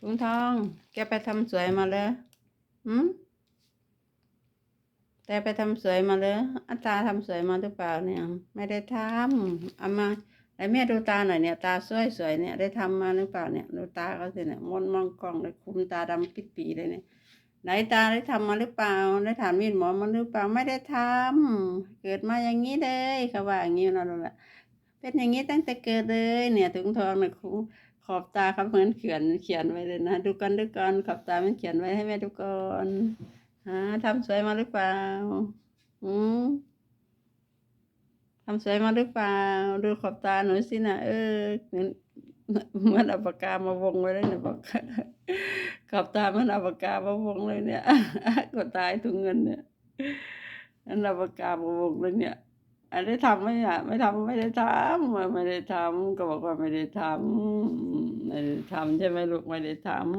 ถุงทอง แกไปทำสวยมาเลยหืมแต่ไปทำสวยมาเลยอาตาทำสวยมาหรือเปล่าเนี่ย ไม่ได้ทำเอามาไอ้แม่ดูตาหน่อยเนี่ย ตาสวยสวยๆเนี่ย ได้ทำมาหรือเปล่าเนี่ยดูตาเขาสิเนี่ยมนมองกล้องเลยคุมตาดำปิดปีเลยเนี่ยไหนตาได้ทำมาหรือเปล่าได้ถามมีดหมอมาหรือเปล่าไม่ได้ทำเกิดมาอย่างนี้เลยเขาว่าอย่างนี้เราแหละเป็นอย่างนี้ตั้งแต่เกิดเลย เนี่ยถุงทองเนี่ยครู ขอบตาเขาเหมือนเขียนเขียนไว้เลยนะ ดูกันดูกันขอบตามันเขียนไว้ให้แม่ดูก่อนฮะทำสวยมาหรือเปล่าอืมทำสวยมาหรือเปล่า ดูขอบตาหนูสินะเออเหมือนเหมือนอาปากกามาวงไว้เลยเนี่ยบอกขอบตามันเอาปากกามาวงเลยเนี่ยก็ตายถุงเงินเนี่ยอันเอาปากกามาวงเลยเนี่ย อันได้ทำไหมอะไม่ทำไม่ได้ทำไม่ได้ทำก็บอกว่าไม่ได้ทำไม่ได้ทำใช่ไหมลูกไม่ได้ทำ